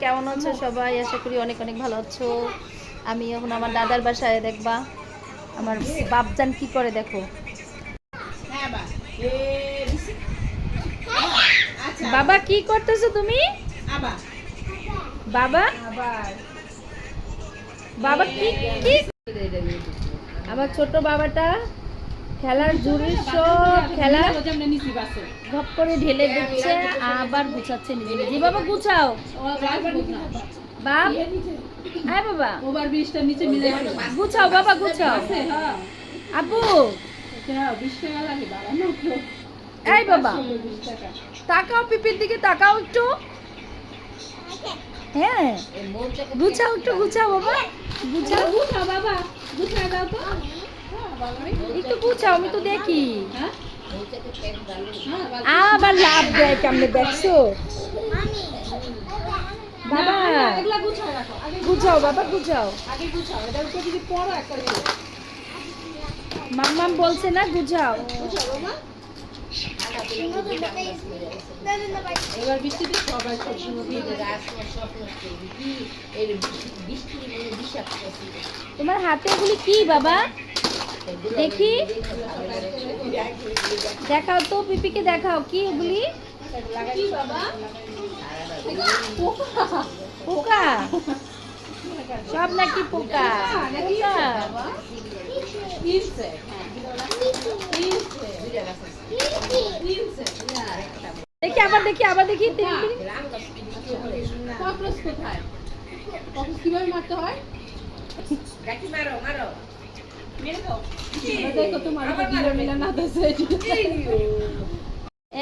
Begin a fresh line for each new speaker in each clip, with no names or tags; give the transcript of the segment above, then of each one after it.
কেমন আছো সবাই? আশা করি অনেক অনেক ভালো আছো। আমি এখন আমার দাদার বাসায় দেখবা। আমার বাপজান কি করে দেখো? বাবা, কি করতেছো তুমি? বাবা? বাবা কি? আমার ছোট বাবাটা খেলার জুড়ির সব খেলা। ঘপ করে ঢেলে দিচ্ছে, আবার গুছাচ্ছে নিজে নিজে। বাবা, গুছাও। বাপ। বাবা। গুছাও বাবা, গুছাও। আব্বু। এই বাবা। তাকাও পিপির দিকে, তাকাও একটু। হ্যাঁ। গুছাও একটু, গুছাও বাবা। গুছাও।
গুছা বাবা গুছা দাও তো।
একটু গুছাও আমি তো দেখি। আবার লাভ দেয় কেমনে দেখছ? বাবা
গুছাও
বাবা গুছাও মাম্মাম বলছে না গুছাও
গুছাও এবার বৃষ্টিতে সবাই সবজি মধ্যে
তোমার হাতে এগুলি কি বাবা? দেখি। দেখাও তো পিপিকে দেখাও। কি এগুলি? পোকা। সব নাকি পোকা?
তিনশে
দেখি আবার দেখি আবার দেখি।
কোথায়? কীভাবে মারতে হয়? এবার দেখো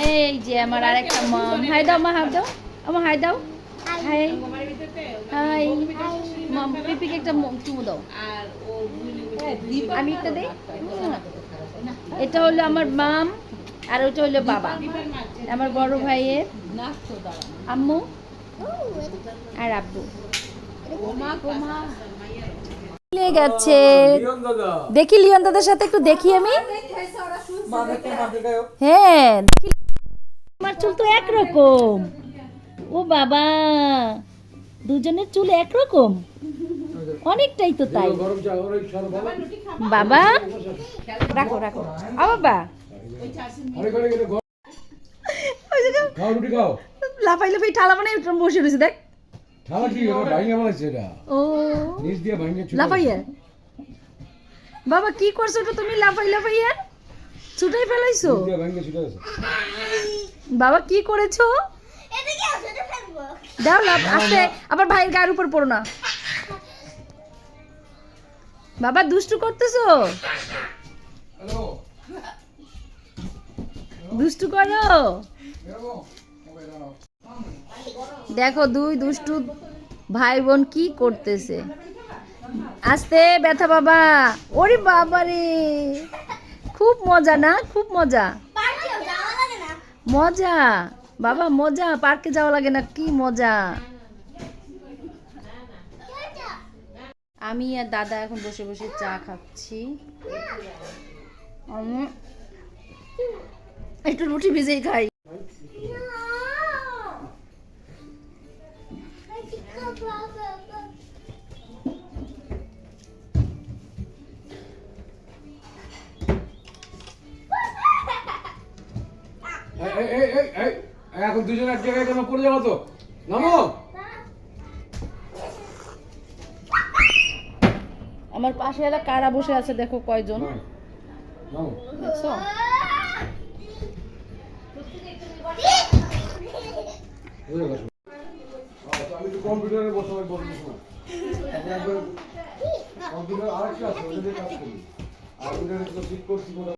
এই যে আমার আরেকটা মম হাই দাও মা হাই দাও। আমার হাই দাও। হাই। হাই। মম পিপিকে একটা চুমু দাও। আমি একটা দেই। এটা হলো আমার মাম আর ওটা হলো বাবা। আমার বড় ভাইয়ের আম্মু আর আব্বু। গেছে। দেখি লিওন দাদার সাথে একটু দেখি আমি। হ্যাঁ দেখি। আমার চুল তো একরকম। ও বাবা দুজনের চুল একরকম? অনেকটাই তো তাই। বাবা রাখো রাখো। আ বাবা। ওই যে
খাও রুটি খাও।
লাফাই লাফাই ঠালা মানে বসে রয়েছে দেখ।
কি ভাঙে বানাইছে এটা?
ও।
নিচ দিয়ে ভাঙে
লাফাইয়া? বাবা কি করছ ওটা তুমি? লাফাই লাফাইয়া? ছুটাই ফেলাইছো? বাবা কি করেছ? দাও লাভ আস্তে। আবার ভাইয়ের গায়ের উপর পড়ো না। বাবা দুষ্টু করতেছো? দুষ্টু করো? দেখো দুই দুষ্টু ভাই বোন কি করতেছে। আস্তে, ব্যথা বাবা। ওরে বাবা রে খুব মজা না? খুব মজা। মজা? বাবা, মজা। পার্কে যাওয়া লাগে না, কি মজা। আমি আর দাদা এখন বসে বসে চা খাচ্ছি। একটু রুটি ভিজেই খাই।
এখন দুজন এক জায়গায় কেন পড়ে যাব তো? নামো!
আমার পাশে এলা কারা বসে আছে দেখো কয়জন? দেখছ?
আচ্ছা, আমি তো কম্পিউটারে বসে শোনা কম্পিউটার আরেকটা আছে ওটা দিয়ে কাজ করি। আর ঠিক করছি